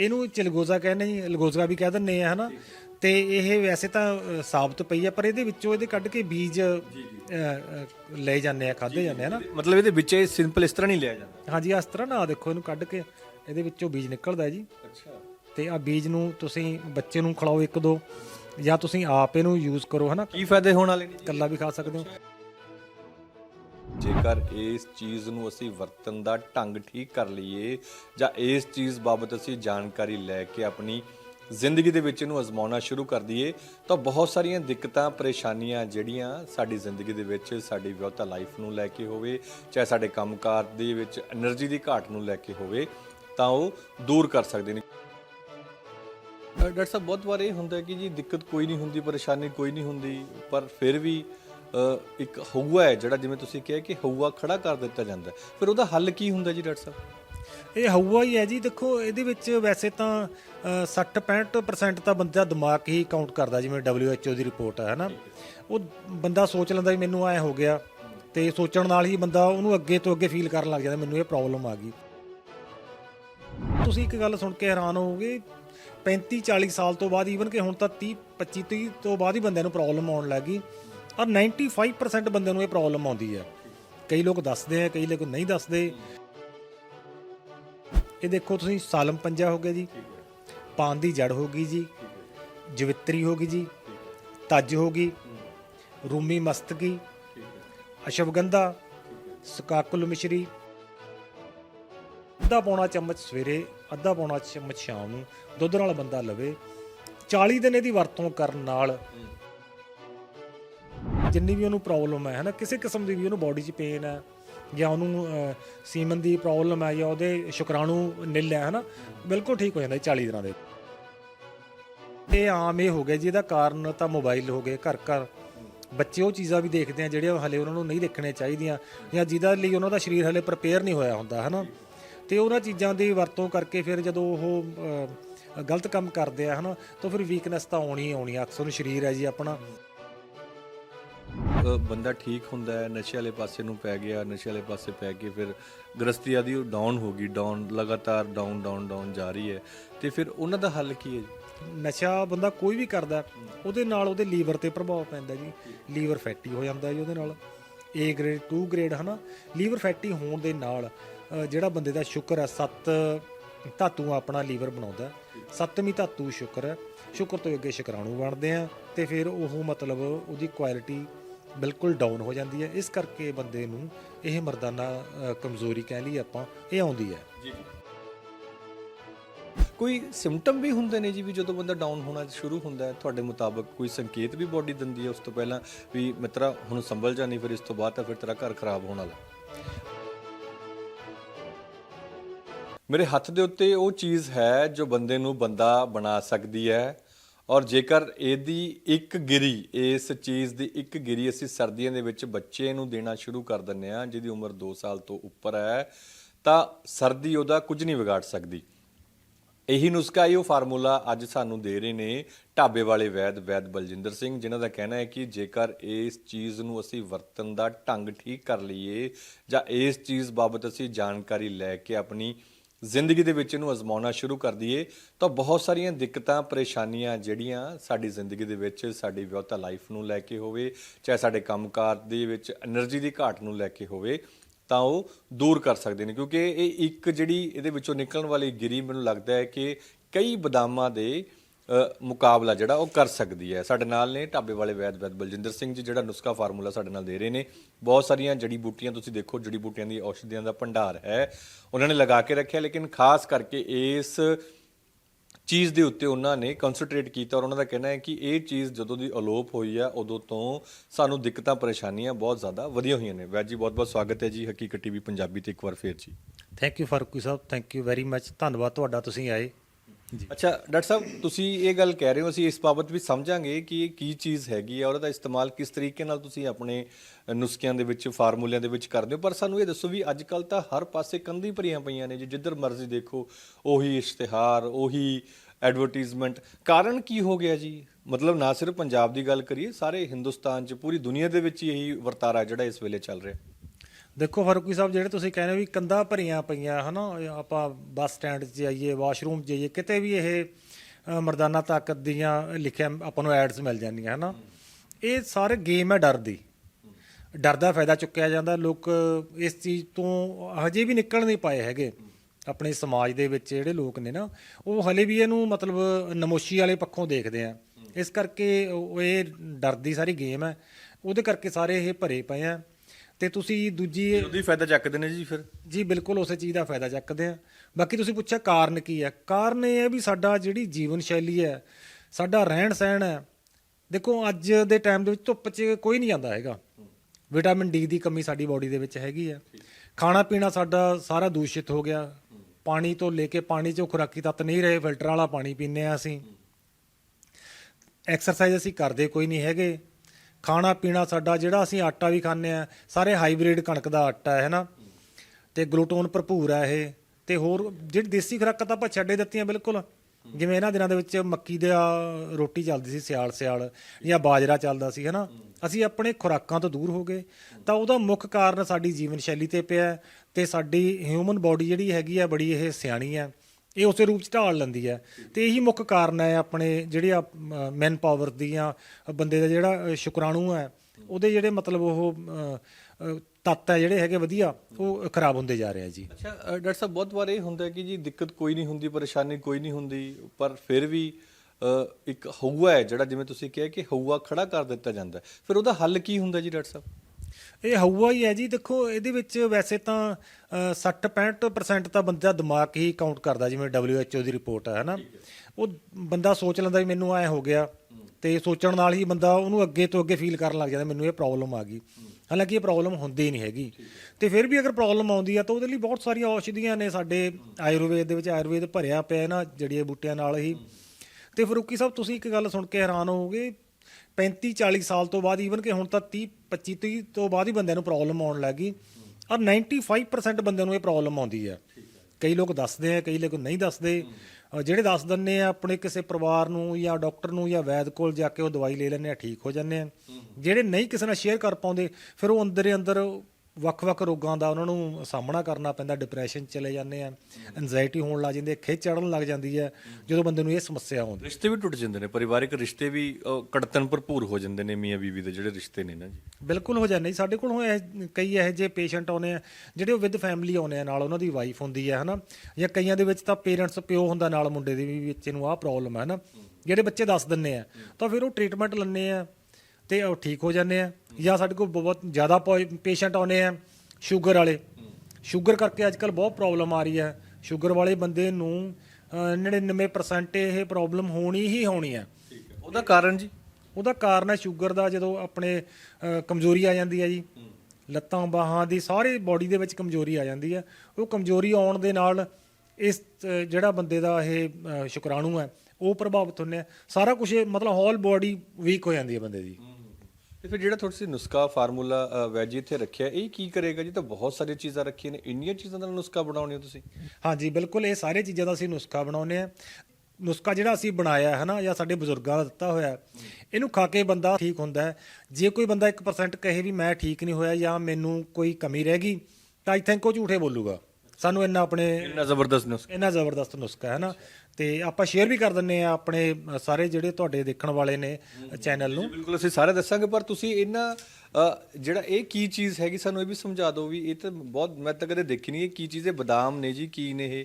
ਇਹਨੂੰ ਚਲਗੋਜ਼ਾ ਕਹਿੰਦੇ ਜੀ ਲਗੋਜ਼ਾ ਵੀ ਕਹਿ ਦਿੰਦੇ ਆ ਹਨਾ? ਤੇ ਇਹ ਵੈਸੇ ਤਾਂ ਸਾਬਤ ਪਈ ਆ ਪਰ ਇਹਦੇ ਵਿੱਚੋਂ ਇਹਦੇ ਕੱਢ ਕੇ ਬੀਜ ਲਏ ਜਾਂਦੇ ਆ ਖਾਦੇ ਜਾਂਦੇ ਆ ਨਾ ਮਤਲਬ ਇਹਦੇ ਵਿੱਚ ਇਹ ਸਿੰਪਲ ਇਸ ਤਰ੍ਹਾਂ ਨਹੀਂ ਲਿਆ ਜਾਂਦਾ? ਹਾਂਜੀ ਇਸ ਤਰ੍ਹਾਂ ਨਾ ਦੇਖੋ ਇਹਨੂੰ ਕੱਢ ਕੇ ਇਹਦੇ ਵਿੱਚੋਂ ਬੀਜ ਨਿਕਲਦਾ ਜੀ। ਅੱਛਾ। ਤੇ ਆ ਬੀਜ ਨੂੰ ਤੁਸੀਂ ਬੱਚੇ ਨੂੰ ਖਿਲਾਓ ਇੱਕ ਦੋ ਜਾਂ ਤੁਸੀਂ ਆਪ ਇਹਨੂੰ ਯੂਜ਼ ਕਰੋ ਹਨਾ? ਕੀ ਫਾਇਦੇ ਹੋਣ ਵਾਲੇ ਨੇ ਜੀ? ਇਕੱਲਾ ਵੀ ਖਾ ਸਕਦੇ ਹੋ। ਜੇਕਰ ਇਸ ਚੀਜ਼ ਨੂੰ ਅਸੀਂ ਵਰਤਣ ਦਾ ਢੰਗ ਠੀਕ ਕਰ ਲਈਏ ਜਾਂ ਇਸ ਚੀਜ਼ ਬਾਬਤ ਅਸੀਂ ਜਾਣਕਾਰੀ ਲੈ ਕੇ ਆਪਣੀ ਜ਼ਿੰਦਗੀ ਦੇ ਵਿੱਚ ਇਹਨੂੰ ਅਜ਼ਮਾਉਣਾ ਸ਼ੁਰੂ ਕਰ ਦਈਏ, ਤਾਂ ਬਹੁਤ ਸਾਰੀਆਂ ਦਿੱਕਤਾਂ, ਪਰੇਸ਼ਾਨੀਆਂ ਜਿਹੜੀਆਂ ਸਾਡੀ ਜ਼ਿੰਦਗੀ ਦੇ ਵਿੱਚ, ਸਾਡੀ ਵਿਅਹਤਾ ਲਾਈਫ ਨੂੰ ਲੈ ਕੇ ਹੋਵੇ, ਚਾਹੇ ਸਾਡੇ ਕੰਮਕਾਰ ਦੇ ਵਿੱਚ એનર્ਜੀ ਦੀ ਘਾਟ ਨੂੰ ਲੈ ਕੇ ਹੋਵੇ, ਤਾਂ ਉਹ ਦੂਰ ਕਰ ਸਕਦੇ ਨੇ। ਡਾਕਟਰ ਸਾਹਿਬ, ਬਹੁਤ ਵਾਰ ਇਹ ਹੁੰਦਾ ਕਿ ਜੀ ਦਿੱਕਤ ਕੋਈ ਨਹੀਂ ਹੁੰਦੀ, ਪਰੇਸ਼ਾਨੀ ਕੋਈ ਨਹੀਂ ਹੁੰਦੀ, ਪਰ ਫਿਰ ਵੀ ਇੱਕ ਹਊਆ ਹੈ ਜਿਹੜਾ ਜਿਵੇਂ ਤੁਸੀਂ ਕਿਹਾ ਕਿ ਹਊਆ ਖੜਾ ਕਰ ਦਿੱਤਾ ਜਾਂਦਾ ਫਿਰ ਉਹਦਾ ਹੱਲ ਕੀ ਹੁੰਦਾ ਜੀ ਡਾਕਟਰ ਸਾਹਿਬ? ਇਹ ਹਊਆ ਹੀ ਹੈ ਜੀ। ਦੇਖੋ, ਇਹਦੇ ਵਿੱਚ ਵੈਸੇ ਤਾਂ 60-65% ਤਾਂ ਬੰਦਾ ਦਿਮਾਗ ਹੀ ਕਾਊਂਟ ਕਰਦਾ, ਜਿਵੇਂ WHO ਦੀ ਰਿਪੋਰਟ ਹੈ, ਹਨਾ? ਉਹ ਬੰਦਾ ਸੋਚ ਲੈਂਦਾ ਵੀ ਮੈਨੂੰ ਐ ਹੋ ਗਿਆ ਤੇ ਸੋਚਣ ਨਾਲ ਹੀ ਬੰਦਾ ਉਹਨੂੰ ਅੱਗੇ ਤੋਂ ਅੱਗੇ ਫੀਲ ਕਰਨ ਲੱਗ ਜਾਂਦਾ, ਮੈਨੂੰ ਇਹ ਪ੍ਰੋਬਲਮ ਆ ਗਈ। ਤੁਸੀਂ ਇੱਕ ਗੱਲ ਸੁਣ ਕੇ ਹੈਰਾਨ ਹੋਵੋਗੇ 35 40 ਸਾਲ ਤੋਂ ਬਾਅਦ ਈਵਨ ਕਿ ਹੁਣ ਤਾਂ 30 25 30 ਤੋਂ ਬਾਅਦ ਹੀ ਬੰਦਿਆਂ ਨੂੰ ਪ੍ਰੋਬਲਮ ਆਉਣ ਲੱਗੀ ਔਰ 95% ਬੰਦਿਆਂ ਨੂੰ ਇਹ ਪ੍ਰੋਬਲਮ ਆਉਂਦੀ ਹੈ। ਕਈ ਲੋਕ ਦੱਸਦੇ ਆ, ਕਈ ਲੋਕ ਨਹੀਂ ਦੱਸਦੇ। ਇਹ ਦੇਖੋ ਤੁਸੀਂ, ਸਾਲਮ ਪੰਜਾ ਹੋ ਗਿਆ ਜੀ, ਪਾਨ ਦੀ ਜੜ ਹੋ ਗਈ ਜੀ, ਜਵਿੱਤਰੀ ਹੋ ਗਈ ਜੀ, ਤੱਜ ਹੋ ਗਈ, ਰੂਮੀ ਮਸਤਕੀ, ਅਸ਼ਵਗੰਧਾ, ਸਕਾਕੁਲ ਮਿਸ਼ਰੀ, ਅੱਧਾ ਪੌਣਾ ਚਮਚ ਸਵੇਰੇ, ਅੱਧਾ ਪੌਣਾ ਚਮਚ ਸ਼ਾਮ ਨੂੰ ਦੁੱਧ ਨਾਲ ਬੰਦਾ ਲਵੇ। 40 ਦਿਨ ਇਹਦੀ ਵਰਤੋਂ ਕਰਨ ਨਾਲ ਜਿੰਨੀ ਵੀ ਉਹਨੂੰ ਪ੍ਰੋਬਲਮ ਹੈ ਹਨਾ ਕਿਸੇ ਕਿਸਮ ਦੀ ਵੀ ਉਹਨੂੰ ਬਾਡੀ 'ਚ ਪੇਨ ਹੈ ਜਾਂ ਉਹਨੂੰ ਸੀਮਨ ਦੀ ਪ੍ਰੋਬਲਮ ਹੈ ਜਾਂ ਉਹਦੇ ਸ਼ੁਕਰਾਣੂ ਨਿਲ ਹੈ ਹਨਾ ਬਿਲਕੁਲ ਠੀਕ ਹੋ ਜਾਂਦਾ ਜੀ 40 ਦਿਨਾਂ ਦੇ। ਇਹ ਆਮ ਇਹ ਹੋ ਗਿਆ ਜੀ, ਇਹਦਾ ਕਾਰਨ ਤਾਂ ਮੋਬਾਈਲ ਹੋ ਗਏ, ਘਰ ਘਰ। ਬੱਚੇ ਉਹ ਚੀਜ਼ਾਂ ਵੀ ਦੇਖਦੇ ਆ ਜਿਹੜੀਆਂ ਹਲੇ ਉਹਨਾਂ ਨੂੰ ਨਹੀਂ ਦੇਖਣੇ ਚਾਹੀਦੀਆਂ ਜਾਂ ਜਿਹਦਾ ਲਈ ਉਹਨਾਂ ਦਾ ਸਰੀਰ ਹਲੇ ਪ੍ਰਪੇਅਰ ਨਹੀਂ ਹੋਇਆ ਹੁੰਦਾ ਹਨਾ ਤੇ ਉਹਨਾਂ ਚੀਜ਼ਾਂ ਦੀ ਵਰਤੋਂ ਕਰਕੇ ਫਿਰ ਜਦੋਂ ਉਹ ਗਲਤ ਕੰਮ ਕਰਦੇ ਆ ਹਨਾ ਤਾਂ ਫਿਰ ਵੀਕਨੈਸ ਤਾਂ ਆਉਣੀ ਆਉਣੀ ਆ, ਅਕਸਰ ਨੂੰ ਸਰੀਰ ਹੈ ਜੀ ਆਪਣਾ। ਬੰਦਾ ਠੀਕ ਹੁੰਦਾ ਹੈ, ਨਸ਼ੇ ਵਾਲੇ ਪਾਸੇ ਨੂੰ ਪੈ ਗਿਆ, ਨਸ਼ੇ ਵਾਲੇ ਪਾਸੇ ਪੈ ਕੇ ਫਿਰ ਗ੍ਰਸਤੀ ਆਦੀ ਉਹ ਡਾਊਨ ਹੋ ਗਈ ਡਾਊਨ ਲਗਾਤਾਰ ਡਾਊਨ ਡਾਊਨ ਡਾਊਨ ਜਾ ਰਹੀ ਹੈ। ਤੇ ਫਿਰ ਉਹਨਾਂ ਦਾ ਹੱਲ ਕੀ ਹੈ ਜੀ? ਨਸ਼ਾ ਬੰਦਾ ਕੋਈ ਵੀ ਕਰਦਾ, ਉਹਦੇ ਨਾਲ ਉਹਦੇ ਲੀਵਰ ਤੇ ਪ੍ਰਭਾਵ ਪੈਂਦਾ ਜੀ। ਲੀਵਰ ਫੈਟੀ ਹੋ ਜਾਂਦਾ ਜੀ ਉਹਦੇ ਨਾਲ। A ਗ੍ਰੇਡ 2 ਗ੍ਰੇਡ ਹਨਾ? ਲੀਵਰ ਫੈਟੀ ਹੋਣ ਦੇ ਨਾਲ ਜਿਹੜਾ ਬੰਦੇ ਦਾ ਸ਼ੁਕਰ ਹੈ, ਸੱਤ ਧਾਤੂ ਆਪਣਾ ਲੀਵਰ ਬਣਾਉਂਦਾ। ਸੱਤਵੀਂ ਧਾਤੂ ਸ਼ੁਕਰ ਹੈ। ਸ਼ੁਕਰ ਤੋਂ ਅੱਗੇ ਸ਼ੁਕਰਾਣੂ ਬਣਦੇ ਆ ਤੇ ਫਿਰ ਉਹ ਮਤਲਬ ਉਹਦੀ ਕੁਆਲਿਟੀ ਬਿਲਕੁਲ ਡਾਊਨ ਹੋ ਜਾਂਦੀ ਹੈ। ਇਸ ਕਰਕੇ ਬੰਦੇ ਨੂੰ ਇਹ ਮਰਦਾਨਾ ਕਮਜ਼ੋਰੀ ਕਹਿ ਲਈ ਆਪਾਂ ਇਹ ਆਉਂਦੀ ਹੈ। ਜੀ ਕੋਈ ਸਿੰਪਟਮ ਵੀ ਹੁੰਦੇ ਨੇ ਜੀ ਵੀ ਜਦੋਂ ਬੰਦਾ ਡਾਊਨ ਹੋਣਾ ਸ਼ੁਰੂ ਹੁੰਦਾ ਹੈ? ਤੁਹਾਡੇ ਮੁਤਾਬਕ ਕੋਈ ਸੰਕੇਤ ਵੀ ਬਾਡੀ ਦਿੰਦੀ ਹੈ ਉਸ ਤੋਂ ਪਹਿਲਾਂ ਵੀ ਮਿੱਤਰਾ ਹੁਣ ਸੰਭਲ ਜਾ ਨਹੀਂ ਫਿਰ ਇਸ ਤੋਂ ਬਾਅਦ ਤਾਂ ਫਿਰ ਤੇਰਾ ਘਰ ਖਰਾਬ ਹੋਣ ਵਾਲਾ ਮੇਰੇ ਹੱਥ ਦੇ ਉੱਤੇ ਉਹ ਚੀਜ਼ ਹੈ ਜੋ ਬੰਦੇ ਨੂੰ ਬੰਦਾ ਬਣਾ ਸਕਦੀ ਹੈ। ਔਰ ਜੇਕਰ ਇਹਦੀ ਇੱਕ ਗਿਰੀ, ਇਸ ਚੀਜ਼ ਦੀ ਇੱਕ ਗਿਰੀ ਅਸੀਂ ਸਰਦੀਆਂ ਦੇ ਵਿੱਚ ਬੱਚੇ ਨੂੰ ਦੇਣਾ ਸ਼ੁਰੂ ਕਰ ਦਿੰਨੇ ਆ ਜਿਹਦੀ ਉਮਰ 2 ਸਾਲ ਤੋਂ ਉੱਪਰ ਹੈ, ਤਾਂ ਸਰਦੀ ਉਹਦਾ ਕੁਝ ਨਹੀਂ ਵਿਗਾੜ ਸਕਦੀ। ਇਹੀ ਨੁਸਖਾ ਹੀ ਉਹ ਫਾਰਮੂਲਾ ਅੱਜ ਸਾਨੂੰ ਦੇ ਰਹੇ ਨੇ ਢਾਬੇ ਵਾਲੇ ਵੈਦ ਵੈਦ ਬਲਜਿੰਦਰ ਸਿੰਘ, ਜਿਨ੍ਹਾਂ ਦਾ ਕਹਿਣਾ ਹੈ ਕਿ ਜੇਕਰ ਇਸ ਚੀਜ਼ ਨੂੰ ਅਸੀਂ ਵਰਤਨ ਦਾ ਢੰਗ ਠੀਕ ਕਰ ਲਈਏ ਜਾਂ ਇਸ ਚੀਜ਼ ਬਾਬਤ ਅਸੀਂ ਜਾਣਕਾਰੀ ਲੈ ਕੇ ਆਪਣੀ ਜ਼ਿੰਦਗੀ ਦੇ ਵਿੱਚ ਇਹਨੂੰ ਅਜ਼ਮਾਉਣਾ ਸ਼ੁਰੂ ਕਰ ਦਈਏ, ਤਾਂ ਬਹੁਤ ਸਾਰੀਆਂ ਦਿੱਕਤਾਂ, ਪਰੇਸ਼ਾਨੀਆਂ ਜਿਹੜੀਆਂ ਸਾਡੀ ਜ਼ਿੰਦਗੀ ਦੇ ਵਿੱਚ, ਸਾਡੀ ਵਿਅਹਤਾ ਲਾਈਫ ਨੂੰ ਲੈ ਕੇ ਹੋਵੇ, ਚਾਹੇ ਸਾਡੇ ਕੰਮਕਾਰ ਦੇ ਵਿੱਚ એનર્ਜੀ ਦੀ ਘਾਟ ਨੂੰ ਲੈ ਕੇ ਹੋਵੇ, ਤਾਂ ਉਹ ਦੂਰ ਕਰ ਸਕਦੇ ਨੇ। ਕਿਉਂਕਿ ਇਹ ਇੱਕ ਜਿਹੜੀ ਇਹਦੇ ਵਿੱਚੋਂ ਨਿਕਲਣ ਵਾਲੀ ਗਿਰੀ ਮੈਨੂੰ ਲੱਗਦਾ ਹੈ ਕਿ ਕਈ ਬਦਾਮਾਂ ਦੇ ਮੁਕਾਬਲਾ ਜਿਹੜਾ ਉਹ ਕਰ ਸਕਦੀ ਹੈ। ਸਾਡੇ ਨਾਲ ਨੇ ਢਾਬੇ ਵਾਲੇ ਵੈਦ ਵੈਦ ਬਲਜਿੰਦਰ ਸਿੰਘ ਜੀ, ਜਿਹੜਾ ਨੁਸਖਾ ਫਾਰਮੂਲਾ ਸਾਡੇ ਨਾਲ ਦੇ ਰਹੇ ਨੇ। ਬਹੁਤ ਸਾਰੀਆਂ ਜੜੀ ਬੂਟੀਆਂ, ਤੁਸੀਂ ਦੇਖੋ ਜੜੀ ਬੂਟੀਆਂ ਦੀ ਔਸ਼ਧੀਆਂ ਦਾ ਭੰਡਾਰ ਹੈ। ਉਹਨਾਂ ਨੇ ਲਗਾ ਕੇ ਰੱਖਿਆ, ਲੇਕਿਨ ਖਾਸ ਕਰਕੇ ਇਸ ਚੀਜ਼ ਦੇ ਉੱਤੇ ਉਹਨਾਂ ਨੇ ਕਨਸੈਂਟਰੇਟ ਕੀਤਾ ਔਰ ਉਹਨਾਂ ਦਾ ਕਹਿਣਾ ਹੈ ਕਿ ਇਹ ਚੀਜ਼ ਜਦੋਂ ਦੀ ਅਲੋਪ ਹੋਈ ਹੈ ਉਦੋਂ ਤੋਂ ਸਾਨੂੰ ਦਿੱਕਤਾਂ, ਪਰੇਸ਼ਾਨੀਆਂ ਬਹੁਤ ਜ਼ਿਆਦਾ ਵਧੀਆਂ ਹੋਈਆਂ ਨੇ। ਵੈਦ ਜੀ, ਬਹੁਤ ਬਹੁਤ ਸਵਾਗਤ ਹੈ ਜੀ। ਹਕੀਕਤ ਟੀਵੀ ਪੰਜਾਬੀ ਤੇ ਇੱਕ ਵਾਰ ਫੇਰ ਜੀ। Thank you Farooqui Sahib. Thank you very much ਧੰਨਵਾਦ ਤੁਹਾਡਾ ਤੁਸੀਂ ਆਏ। ਅੱਛਾ, ਡਾਕਟਰ ਸਾਹਿਬ, ਤੁਸੀਂ ਇਹ ਗੱਲ ਕਹਿ ਰਹੇ ਹੋ, ਅਸੀਂ ਇਸ ਬਾਬਤ ਵੀ ਸਮਝਾਂਗੇ ਕਿ ਇਹ ਕੀ ਚੀਜ਼ ਹੈਗੀ ਹੈ ਔਰ ਉਹਦਾ ਇਸਤੇਮਾਲ ਕਿਸ ਤਰੀਕੇ ਨਾਲ ਤੁਸੀਂ ਆਪਣੇ ਨੁਸਖਿਆਂ ਦੇ ਵਿੱਚ, ਫਾਰਮੂਲਿਆਂ ਦੇ ਵਿੱਚ ਕਰਦੇ ਹੋ। ਪਰ ਸਾਨੂੰ ਇਹ ਦੱਸੋ ਵੀ ਅੱਜ ਕੱਲ ਤਾਂ ਹਰ ਪਾਸੇ ਕੰਧੀ ਭਰੀਆਂ ਪਈਆਂ ਨੇ, ਜੀ ਜਿੱਧਰ ਮਰਜ਼ੀ ਦੇਖੋ, ਉਹੀ ਇਸ਼ਤਿਹਾਰ, ਉਹੀ ਐਡਵਰਟਾਈਜ਼ਮੈਂਟ ਕਾਰਨ ਕੀ ਹੋ ਗਿਆ ਜੀ? ਮਤਲਬ ਨਾ ਸਿਰਫ ਪੰਜਾਬ ਦੀ ਗੱਲ ਕਰੀਏ, ਸਾਰੇ ਹਿੰਦੁਸਤਾਨ 'ਚ, ਪੂਰੀ ਦੁਨੀਆ ਦੇ ਵਿੱਚ ਹੀ ਇਹੀ ਵਰਤਾਰਾ ਜਿਹੜਾ ਇਸ ਵੇਲੇ ਚੱਲ ਰਿਹਾ। ਦੇਖੋ, ਫਾਰੂਕੀ ਸਾਹਿਬ ਜਿਹੜੇ ਤੁਸੀਂ ਕਹਿੰਦੇ ਵੀ ਕੰਧਾਂ ਭਰੀਆਂ ਪਈਆਂ, ਹਨਾ? ਇਹ ਆਪਾਂ ਬੱਸ ਸਟੈਂਡ 'ਚ ਜਾਈਏ, ਵਾਸ਼ਰੂਮ 'ਚ ਜਾਈਏ, ਕਿਤੇ ਵੀ ਇਹ ਮਰਦਾਨਾ ਤਾਕਤ ਦੀਆਂ ਲਿਖਿਆ ਆਪਾਂ ਨੂੰ ਐਡਸ ਮਿਲ ਜਾਂਦੀਆਂ, ਹਨਾ? ਇਹ ਸਾਰੇ ਗੇਮ ਹੈ ਡਰ ਦੀ। ਡਰ ਦਾ ਫਾਇਦਾ ਚੁੱਕਿਆ ਜਾਂਦਾ। ਲੋਕ ਇਸ ਚੀਜ਼ ਤੋਂ ਹਜੇ ਵੀ ਨਿਕਲ ਨਹੀਂ ਪਾਏ ਹੈਗੇ। ਆਪਣੇ ਸਮਾਜ ਦੇ ਵਿੱਚ ਜਿਹੜੇ ਲੋਕ ਨੇ ਨਾ, ਉਹ ਹਲੇ ਵੀ ਇਹਨੂੰ ਮਤਲਬ ਨਮੋਸ਼ੀ ਵਾਲੇ ਪੱਖੋਂ ਦੇਖਦੇ ਆ। ਇਸ ਕਰਕੇ ਉਹ, ਇਹ ਡਰ ਦੀ ਸਾਰੀ ਗੇਮ ਹੈ। ਉਹਦੇ ਕਰਕੇ ਸਾਰੇ ਇਹ ਭਰੇ ਪਏ ਆ। ਤੇ ਤੁਸੀਂ ਦੂਜੀ ਉਹਦੀ ਫਾਇਦਾ ਚੱਕਦੇ ਨੇ ਜੀ ਫਿਰ। ਜੀ ਬਿਲਕੁਲ ਉਸੇ ਚੀਜ਼ ਦਾ ਫਾਇਦਾ ਚੱਕਦੇ ਆ। ਬਾਕੀ ਤੁਸੀਂ ਪੁੱਛਿਆ ਕਾਰਨ ਕੀ ਹੈ? ਕਾਰਨ ਇਹ ਹੈ ਵੀ ਸਾਡਾ ਜਿਹੜੀ ਜੀਵਨ ਸ਼ੈਲੀ ਹੈ ਸਾਡਾ ਰਹਿਣ ਸਹਿਣ ਹੈ ਦੇਖੋ ਅੱਜ ਦੇ ਟਾਈਮ ਦੇ ਵਿੱਚ ਧੁੱਪ 'ਚ ਕੋਈ ਨਹੀਂ ਜਾਂਦਾ ਹੈਗਾ। ਵਿਟਾਮਿਨ ਡੀ ਦੀ ਕਮੀ ਸਾਡੀ ਬਾਡੀ ਦੇ ਵਿੱਚ ਹੈਗੀ ਹੈ। ਖਾਣਾ ਪੀਣਾ ਸਾਡਾ ਸਾਰਾ ਦੂਸ਼ਿਤ ਹੋ ਗਿਆ। ਪਾਣੀ ਤੋਂ ਲੈ ਕੇ ਪਾਣੀ 'ਚੋਂ ਖੁਰਾਕੀ ਤੱਤ ਨਹੀਂ ਰਹੇ ਫਿਲਟਰ ਵਾਲਾ ਪਾਣੀ ਪੀਂਦੇ ਆ ਅਸੀਂ। ਐਕਸਰਸਾਈਜ਼ ਅਸੀਂ ਕਰਦੇ ਕੋਈ ਨਹੀਂ ਹੈਗੇ। ਖਾਣਾ ਪੀਣਾ ਸਾਡਾ ਜਿਹੜਾ ਅਸੀਂ ਆਟਾ ਵੀ ਖਾਂਦੇ ਆ ਸਾਰੇ ਹਾਈਬ੍ਰਿਡ ਕਣਕ ਦਾ ਆਟਾ ਹੈ ਨਾ। ਤੇ ਗਲੂਟੋਨ ਭਰਪੂਰ ਹੈ ਇਹ। ਤੇ ਹੋਰ ਜਿਹੜੀ ਦੇਸੀ ਖੁਰਾਕਾਂ ਤਾਂ ਆਪਾਂ ਛੱਡੇ ਦਿੱਤੀਆਂ ਬਿਲਕੁਲ। ਜਿਵੇਂ ਇਹਨਾਂ ਦਿਨਾਂ ਦੇ ਵਿੱਚ ਮੱਕੀ ਦਾ ਰੋਟੀ ਚੱਲਦੀ ਸੀ ਸਿਆਲ ਸਿਆਲ, ਜਾਂ ਬਾਜਰਾ ਚੱਲਦਾ ਸੀ, ਹੈਨਾ। ਅਸੀਂ ਆਪਣੇ ਖੁਰਾਕਾਂ ਤੋਂ ਦੂਰ ਹੋ ਗਏ। ਤਾਂ ਉਹਦਾ ਮੁੱਖ ਕਾਰਨ ਸਾਡੀ ਜੀਵਨ ਸ਼ੈਲੀ ਤੇ ਪਿਆ ਹੈ ਤੇ ਸਾਡੀ ਹਿਊਮਨ ਬਾਡੀ ਜਿਹੜੀ ਹੈਗੀ ਆ, ਬੜੀ ਇਹ ਸਿਆਣੀ ਹੈ। ਇਹ ਉਸੇ ਰੂਪ ਚ ਢਾਲ ਲੈਂਦੀ ਹੈ। ਤੇ ਇਹੀ ਮੁੱਖ ਕਾਰਨ ਹੈ ਆਪਣੇ ਜਿਹੜੇ ਆ ਮੈਨ ਪਾਵਰ ਦੀਆਂ ਬੰਦੇ ਦਾ ਜਿਹੜਾ ਸ਼ੁਕਰਾਣੂ ਹੈ, ਉਹਦੇ ਜਿਹੜੇ ਮਤਲਬ ਉਹ ਤੱਤ ਹੈ ਜਿਹੜੇ ਹੈਗੇ ਵਧੀਆ, ਉਹ ਖਰਾਬ ਹੁੰਦੇ ਜਾ ਰਹੇ ਜੀ। ਅੱਛਾ ਡਾਕਟਰ ਸਾਹਿਬ, ਬਹੁਤ ਵਾਰ ਇਹ ਹੁੰਦਾ ਕਿ ਜੀ ਦਿੱਕਤ ਕੋਈ ਨਹੀਂ ਹੁੰਦੀ, ਪਰੇਸ਼ਾਨੀ ਕੋਈ ਨਹੀਂ ਹੁੰਦੀ, ਪਰ ਫਿਰ ਵੀ ਇੱਕ ਹਊਆ ਹੈ ਜਿਹੜਾ ਜਿਵੇਂ ਤੁਸੀਂ ਕਿਹਾ ਕਿ ਹਊਆ ਖੜਾ ਕਰ ਦਿੱਤਾ ਜਾਂਦਾ ਫਿਰ ਉਹਦਾ ਹੱਲ ਕੀ ਹੁੰਦਾ ਜੀ ਡਾਕਟਰ ਸਾਹਿਬ? ਇਹ ਹਊਆ ਹੀ ਹੈ ਜੀ। ਦੇਖੋ ਇਹਦੇ ਵਿੱਚ ਵੈਸੇ ਤਾਂ ਅ, 60-65% ਤਾਂ ਬੰਦਾ ਦਿਮਾਗ ਹੀ ਕਾਊਂਟ ਕਰਦਾ ਜਿਵੇਂ WHO ਦੀ ਰਿਪੋਰਟ ਹੈ ਹਨਾ। ਉਹ ਬੰਦਾ ਸੋਚ ਲੈਂਦਾ ਵੀ ਮੈਨੂੰ ਐ ਹੋ ਗਿਆ ਤੇ ਸੋਚਣ ਨਾਲ ਹੀ ਬੰਦਾ ਉਹਨੂੰ ਅੱਗੇ ਤੋਂ ਅੱਗੇ ਫੀਲ ਕਰਨ ਲੱਗ ਜਾਂਦਾ ਮੈਨੂੰ ਇਹ ਪ੍ਰੋਬਲਮ ਆ ਗਈ। ਹਾਲਾਂਕਿ ਇਹ ਪ੍ਰੋਬਲਮ ਹੁੰਦੀ ਨਹੀਂ ਹੈਗੀ। ਤੇ ਫਿਰ ਵੀ ਅਗਰ ਪ੍ਰੋਬਲਮ ਆਉਂਦੀ ਆ ਤਾਂ ਉਹਦੇ ਲਈ ਬਹੁਤ ਸਾਰੀਆਂ ਔਸ਼ਧੀਆਂ ਨੇ ਸਾਡੇ ਆਯੁਰਵੇਦ ਦੇ ਵਿੱਚ। ਆਯੁਰਵੇਦ ਭਰਿਆ ਪਿਆ ਨਾ ਜੜੀਆਂ ਬੂਟਿਆਂ ਨਾਲ ਹੀ। ਤੇ ਫਰੂਕੀ ਸਾਹਿਬ ਤੁਸੀਂ ਇੱਕ ਗੱਲ ਸੁਣ ਕੇ ਹੈਰਾਨ ਹੋਵੋਗੇ 35 40 ਸਾਲ ਤੋਂ ਬਾਅਦ ਈਵਨ ਕਿ ਹੁਣ ਤਾਂ 30 25 30 ਤੋਂ ਬਾਅਦ ਹੀ ਬੰਦਿਆਂ ਨੂੰ ਪ੍ਰੋਬਲਮ ਆਉਣ ਲੱਗੀ ਔਰ 95% ਬੰਦਿਆਂ ਨੂੰ ਇਹ ਪ੍ਰੋਬਲਮ ਆਉਂਦੀ ਹੈ। ਕਈ ਲੋਕ ਦੱਸਦੇ ਆ ਕਈ ਲੋਕ ਨਹੀਂ ਦੱਸਦੇ। ਜਿਹੜੇ ਦੱਸ ਦਿੰਨੇ ਆ ਆਪਣੇ ਕਿਸੇ ਪਰਿਵਾਰ ਨੂੰ ਜਾਂ ਡਾਕਟਰ ਨੂੰ ਜਾਂ ਵੈਦ ਕੋਲ ਜਾ ਕੇ ਉਹ ਦਵਾਈ ਲੈ ਲੈਂਦੇ ਆ ਠੀਕ ਹੋ ਜਾਂਦੇ ਆ। ਜਿਹੜੇ ਨਹੀਂ ਕਿਸੇ ਨਾਲ ਸ਼ੇਅਰ ਕਰ ਪਾਉਂਦੇ ਫਿਰ ਉਹ ਅੰਦਰ ਅੰਦਰ ਵੱਖ-ਵੱਖ ਰੋਗਾਂ ਦਾ ਉਹਨਾਂ ਨੂੰ ਸਾਹਮਣਾ ਕਰਨਾ ਪੈਂਦਾ ਡਿਪਰੈਸ਼ਨ ਚਲੇ ਜਾਂਦੇ ਆ ਐਂਜ਼ਾਈਟੀ ਹੋਣ ਲੱਗ ਜਾਂਦੀ ਹੈ ਖਿੱਚ ਚੜਨ ਲੱਗ ਜਾਂਦੀ ਹੈ ਜਦੋਂ ਬੰਦੇ ਨੂੰ ਇਹ ਸਮੱਸਿਆ ਆਉਂਦੀ ਰਿਸ਼ਤੇ ਵੀ ਟੁੱਟ ਜਾਂਦੇ ਨੇ ਪਰਿਵਾਰਿਕ ਰਿਸ਼ਤੇ ਵੀ ਕੜਤਨ ਭਰਪੂਰ ਹੋ ਜਾਂਦੇ ਨੇ ਮੀਆਂ ਬੀਵੀ ਦੇ ਜਿਹੜੇ ਰਿਸ਼ਤੇ ਨੇ ਨਾ ਜੀ। ਬਿਲਕੁਲ ਹੋ ਜਾਂਦੇ। ਸਾਡੇ ਕੋਲ ਇਹ- ਕਈ ਇਹੋ ਜਿਹੇ ਪੇਸ਼ੈਂਟ ਆਉਨੇ ਆ ਜਿਹੜੇ ਵਿਦ ਫੈਮਿਲੀ ਆਉਨੇ ਆ ਨਾਲ ਉਹਨਾਂ ਦੀ ਵਾਈਫ ਹੁੰਦੀ ਹੈ ਹਨਾ? ਜਾਂ ਕਈਆਂ ਦੇ ਵਿੱਚ ਤਾਂ ਪੇਰੈਂਟਸ ਪਿਓ ਹੁੰਦਾ ਨਾਲ ਮੁੰਡੇ ਦੇ ਵੀ ਬੱਚੇ ਨੂੰ ਆਹ ਪ੍ਰੋਬਲਮ ਹੈ ਹਨਾ? ਜਿਹੜੇ ਬੱਚੇ ਦੱਸ ਦਿੰਨੇ ਆ ਤਾਂ ਫਿਰ ਉਹ ਟ੍ਰੀਟਮੈਂਟ ਲੈਂਦੇ ਆ ਤੇ ਉਹ ਠੀਕ ਹੋ ਜਾਂਦੇ ਆ ਜਾਂ ਸਾਡੇ ਕੋਲ ਬਹੁਤ ਜ਼ਿਆਦਾ ਪੇਸ਼ੈਂਟ ਆਉਨੇ ਆ ਸ਼ੂਗਰ ਵਾਲੇ। ਸ਼ੂਗਰ ਕਰਕੇ ਅੱਜ ਕੱਲ ਬਹੁਤ ਪ੍ਰੋਬਲਮ ਆ ਰਹੀ ਹੈ ਸ਼ੂਗਰ ਵਾਲੇ ਬੰਦੇ ਨੂੰ ਅਹ, 99% ਇਹ ਪ੍ਰੋਬਲਮ ਹੋਣੀ ਹੀ ਹੋਣੀ ਹੈ। ਉਹਦਾ ਕਾਰਨ ਜੀ? ਉਹਦਾ ਕਾਰਨ ਹੈ ਸ਼ੂਗਰ ਦਾ ਜਦੋਂ ਆਪਣੇ ਕਮਜ਼ੋਰੀ ਆ ਜਾਂਦੀ ਹੈ ਜੀ। ਲੱਤਾਂ ਬਾਹਾਂ ਦੀ ਸਾਰੇ ਬਾਡੀ ਦੇ ਵਿੱਚ ਕਮਜ਼ੋਰੀ ਆ ਜਾਂਦੀ ਹੈ ਉਹ ਕਮਜ਼ੋਰੀ ਆਉਣ ਦੇ ਨਾਲ ਇਸ ਜਿਹੜਾ ਬੰਦੇ ਦਾ ਇਹ ਸ਼ੁਕਰਾਣੂ ਹੈ ਉਹ ਪ੍ਰਭਾਵਿਤ ਹੁੰਦੇ ਆ। ਸਾਰਾ ਕੁਝ ਮਤਲਬ ਹੋਲ ਬਾਡੀ ਵੀਕ ਹੋ ਜਾਂਦੀ ਹੈ ਬੰਦੇ ਦੀ। ਤੇ ਫਿਰ ਜਿਹੜਾ ਥੋੜੀ ਸੀ ਨੁਸਖਾ ਫਾਰਮੂਲਾ ਵੈਜ ਇੱਥੇ ਰੱਖਿਆ ਇਹ ਕੀ ਕਰੇਗਾ? ਜੀ ਤਾਂ ਬਹੁਤ ਸਾਰੀਆਂ ਚੀਜ਼ਾਂ ਰੱਖੀਆਂ ਨੇ। ਇੰਨੀਆਂ ਚੀਜ਼ਾਂ ਦਾ ਨੁਸਖਾ ਬਣਾਉਣੇ ਹੋ ਤੁਸੀਂ? ਹਾਂਜੀ ਬਿਲਕੁਲ ਇਹ ਸਾਰੇ ਚੀਜ਼ਾਂ ਦਾ ਅਸੀਂ ਨੁਸਖਾ ਬਣਾਉਂਦੇ ਆ ਨੁਸਖਾ ਜਿਹੜਾ ਅਸੀਂ ਬਣਾਇਆ ਹੈ ਨਾ ਜਾਂ ਸਾਡੇ ਬਜ਼ੁਰਗਾਂ ਦਾ ਦਿੱਤਾ ਹੋਇਆ ਇਹਨੂੰ ਖਾ ਕੇ ਬੰਦਾ ਠੀਕ ਹੁੰਦਾ ਜੇ ਕੋਈ ਬੰਦਾ 1% ਕਹੇ ਵੀ ਮੈਂ ਠੀਕ ਨਹੀਂ ਹੋਇਆ ਜਾਂ ਮੈਨੂੰ ਕੋਈ ਕਮੀ ਰਹਿ ਗਈ ਤਾਂ ਆਈ ਥਿੰਕ ਉਹ ਝੂਠੇ ਬੋਲੂਗਾ। ਸਾਨੂੰ ਇੰਨਾ ਆਪਣੇ ਇੰਨਾ ਜ਼ਬਰਦਸਤ ਨੁਸਖਾ। ਇੰਨਾ ਜ਼ਬਰਦਸਤ ਨੁਸਖਾ ਹੈ ਨਾ। ਤੇ ਆਪਾਂ ਸ਼ੇਅਰ ਵੀ ਕਰ ਦਿੰਨੇ ਆ ਆਪਣੇ ਸਾਰੇ ਜਿਹੜੇ ਤੁਹਾਡੇ ਦੇਖਣ ਵਾਲੇ ਨੇ ਚੈਨਲ ਨੂੰ। ਬਿਲਕੁਲ ਅਸੀਂ ਸਾਰੇ ਦੱਸਾਂਗੇ ਪਰ ਤੁਸੀਂ ਇਹਨਾਂ ਜਿਹੜਾ ਇਹ ਕੀ ਚੀਜ਼ ਹੈਗੀ ਸਾਨੂੰ ਇਹ ਵੀ ਸਮਝਾ ਦਿਓ ਵੀ ਇਹ ਤਾਂ ਬਹੁਤ ਮੈਂ ਤਾਂ ਕਦੇ ਦੇਖੀ ਨਹੀਂ ਇਹ ਕੀ ਚੀਜ਼ ਹੈ ਬਦਾਮ ਨੇ ਜੀ ਕੀ ਨੇ ਇਹ?